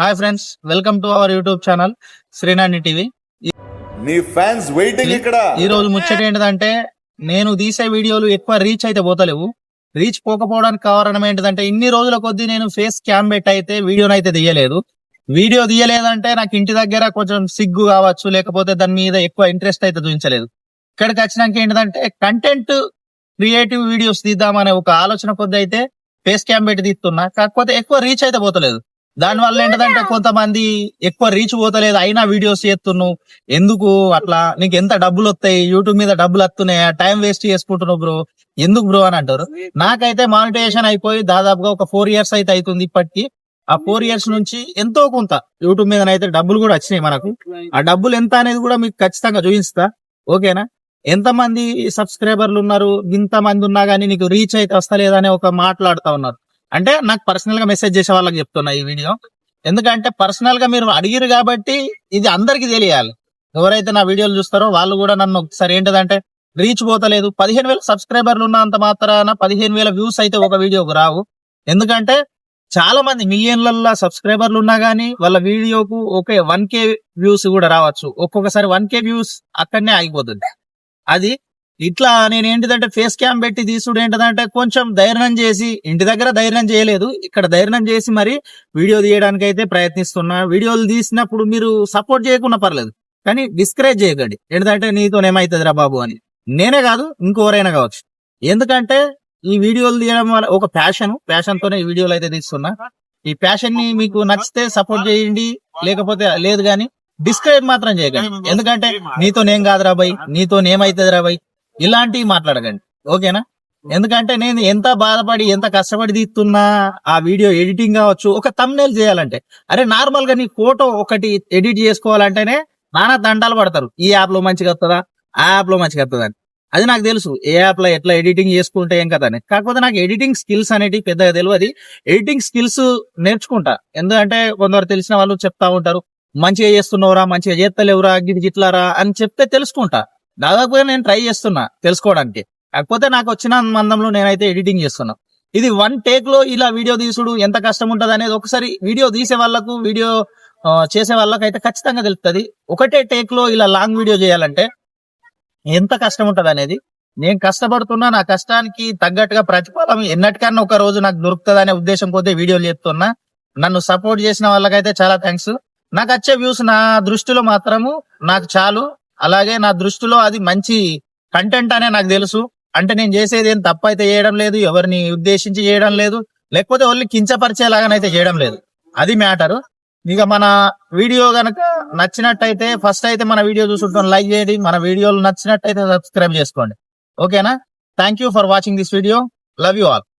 Hi friends welcome to our YouTube channel Srinani TV. నీ fans waiting ఇక్కడ. ఈ రోజు ముచ్చట ఏంటిదంటే నేను తీసే వీడియోలు ఎక్కువ రీచ్ అయితే పోతలేవు. రీచ్ పోకపోవడానికి కారణం ఏంటిదంటే ఇన్ని రోజుల కొద్దీ నేను ఫేస్ క్యామ్ పెట్టి అయితే వీడియోని అయితే తీయలేదు. వీడియో తీయలేదంటే నాకు ఇంటి దగ్గర కొంచెం సిగ్గు కావచ్చు లేకపోతే దాని మీద ఎక్కువ ఇంట్రెస్ట్ అయితే చూపించలేదు. ఇక్కడికి వచ్చినాక ఏంటిదంటే కంటెంట్ క్రియేటివ్ వీడియోస్ తీద్దామనే ఒక ఆలోచన కొద్ది అయితే ఫేస్ క్యామ్ పెట్టి తీస్తున్నా. కాకపోతే ఎక్కువ రీచ్ అయితే పోతలేదు. దాని వల్ల ఏంటంటే కొంతమంది ఎక్కువ రీచ్ పోతలేదు అయినా వీడియోస్ చేస్తున్నావు ఎందుకు అట్లా? నీకు ఎంత డబ్బులు వస్తాయి? యూట్యూబ్ మీద డబ్బులు వస్తున్నాయా టైం వేస్ట్ చేసుకుంటున్నావు బ్రో ఎందుకు బ్రో అని అంటారు? నాకైతే మానిటైజేషన్ అయిపోయి దాదాపుగా ఒక ఫోర్ ఇయర్స్ అయితే అవుతుంది ఇప్పటికి. ఆ ఫోర్ ఇయర్స్ నుంచి ఎంతో కొంత యూట్యూబ్ మీద అయితే డబ్బులు కూడా వచ్చినాయి మనకు. ఆ డబ్బులు ఎంత అనేది కూడా మీకు ఖచ్చితంగా చూపిస్తా. ఓకేనా? ఎంత మంది సబ్స్క్రైబర్లు ఉన్నారు? ఇంత మంది ఉన్నా గానీ నీకు రీచ్ అయితే వస్తలేదని ఒక మాట్లాడుతా ఉన్నారు. అంటే నాకు పర్సనల్గా మెసేజ్ చేసే వాళ్ళకి చెప్తున్నా ఈ వీడియో. ఎందుకంటే పర్సనల్గా మీరు అడిగిరు కాబట్టి ఇది అందరికి తెలియాలి. ఎవరైతే నా వీడియోలు చూస్తారో వాళ్ళు కూడా నన్ను ఒకసారి ఏంటంటే రీచ్ పోతలేదు. పదిహేను వేల సబ్స్క్రైబర్లు ఉన్నంత మాత్రాన పదిహేను వేల వ్యూస్ అయితే ఒక వీడియోకు రావు. ఎందుకంటే చాలా మంది మిలియన్లలో సబ్స్క్రైబర్లు ఉన్నా గానీ వాళ్ళ వీడియోకు ఒకే వన్ కే వ్యూస్ కూడా రావచ్చు. ఒక్కొక్కసారి వన్ కే వ్యూస్ అక్కడనే ఆగిపోతుంది. అది ఇట్లా నేను ఏంటిదంటే ఫేస్ క్యామ్ పెట్టి తీసుడు ఏంటిదంటే కొంచెం ధైర్యం చేసి ఇంటి దగ్గర ధైర్యం చేయలేదు. ఇక్కడ ధైర్యం చేసి మరి వీడియో తీయడానికి అయితే ప్రయత్నిస్తున్నా వీడియోలు తీసినప్పుడు మీరు సపోర్ట్ చేయకుండా పర్లేదు. కానీ డిస్కరేజ్ చేయకండి. ఏంటంటే నీతో ఏమైతుందిరా బాబు అని. నేనే కాదు ఇంకోరైనా కావచ్చు. ఎందుకంటే ఈ వీడియోలు తీయడం వల్ల ఒక ప్యాషన్ ప్యాషన్ తోనే ఈ వీడియోలు అయితే తీస్తున్నా. ఈ ప్యాషన్ని మీకు నచ్చితే సపోర్ట్ చేయండి. లేకపోతే లేదు కానీ డిస్కరేజ్ మాత్రం చేయకండి. ఎందుకంటే నీతో నేను కాదురా బై నీతో ఏమైతుంది రా బై ఇలాంటివి మాట్లాడకండి. ఓకేనా? ఎందుకంటే నేను ఎంత బాధపడి ఎంత కష్టపడి తీస్తున్నా ఆ వీడియో ఎడిటింగ్ కావచ్చు ఒక తమ్నేల్ చేయాలంటే. అరే నార్మల్గా నీ ఫోటో ఒకటి ఎడిట్ చేసుకోవాలంటేనే నానా దండాలు పడతారు. ఈ యాప్లో మంచిగా వస్తుందా? ఆ యాప్లో మంచిగా వస్తుందా అది నాకు తెలుసు. ఏ యాప్లో ఎట్లా ఎడిటింగ్ చేసుకుంటే ఏం కదా అని. కాకపోతే నాకు ఎడిటింగ్ స్కిల్స్ అనేటివి పెద్దగా తెలియదు. ఎడిటింగ్ స్కిల్స్ నేర్చుకుంటా. ఎందుకంటే కొందరు తెలిసిన వాళ్ళు చెప్తా ఉంటారు. మంచిగా చేస్తున్నావురా మంచిగా చేస్తలేవురా గిది గిట్లారా అని చెప్తే తెలుసుకుంటా. దాదాపుగా నేను ట్రై చేస్తున్నా తెలుసుకోవడానికి. కాకపోతే నాకు వచ్చిన మందంలో నేనైతే ఎడిటింగ్ చేస్తున్నా. ఇది వన్ టేక్లో ఇలా వీడియో తీసుడు ఎంత కష్టం ఉంటుంది అనేది ఒకసారి వీడియో తీసే వాళ్ళకు వీడియో చేసే వాళ్ళకి అయితే ఖచ్చితంగా తెలుస్తుంది ఒకటే టేక్లో ఇలా లాంగ్ వీడియో చేయాలంటే ఎంత కష్టం ఉంటుంది అనేది నేను కష్టపడుతున్నా నా కష్టానికి తగ్గట్టుగా ప్రతిఫలం ఎన్నటికన్నా ఒక రోజు నాకు దొరుకుతుంది అనే ఉద్దేశం పోతే వీడియోలు చెప్తున్నా నన్ను సపోర్ట్ చేసిన వాళ్ళకైతే చాలా థ్యాంక్స్. నాకు వచ్చే వ్యూస్ నా దృష్టిలో మాత్రము నాకు చాలు. అలాగే నా దృష్టిలో అది మంచి కంటెంట్ అనే నాకు తెలుసు. అంటే నేను చేసేది ఏం తప్పు అయితే చేయడం లేదు ఎవరిని ఉద్దేశించి చేయడం లేదు లేకపోతే ఓన్లీ కించపరిచేలాగానైతే చేయడం లేదు. అది మ్యాటర్. ఇక మన వీడియో గనక నచ్చినట్టయితే ఫస్ట్ అయితే మన వీడియో చూసుకుంటాం లైక్ చేయండి. మన వీడియోలు నచ్చినట్టయితే సబ్స్క్రైబ్ చేసుకోండి. ఓకేనా? Thank you for watching this video love you all